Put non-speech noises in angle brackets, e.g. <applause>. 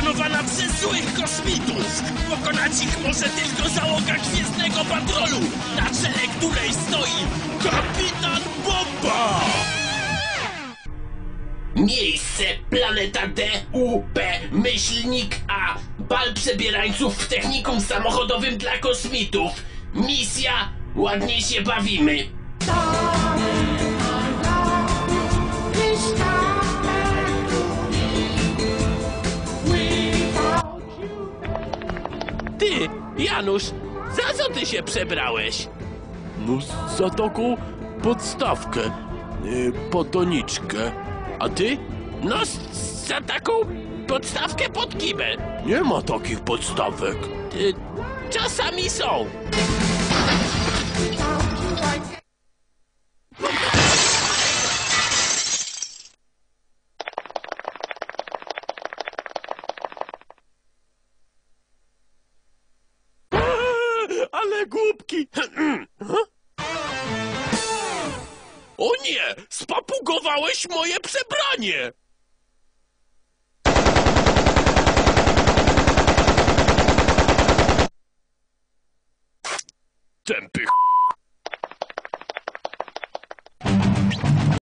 opanowana przez złych kosmitów. Pokonać ich może tylko załoga Gwiezdnego Patrolu, na czele której stoi Kapitan Bomba! Miejsce Planeta D, U, P, Myślnik A. Bal przebierańców w technikum samochodowym dla kosmitów. Misja Ładnie się bawimy. Ty, Janusz, za co ty się przebrałeś? No za taką podstawkę, yy, potoniczkę. A ty? No, za taką podstawkę pod kibel. Nie ma takich podstawek. Y, czasami są. Ale głupki! <clears throat> O nie! Spapugowałeś moje przebranie! Tępy ch...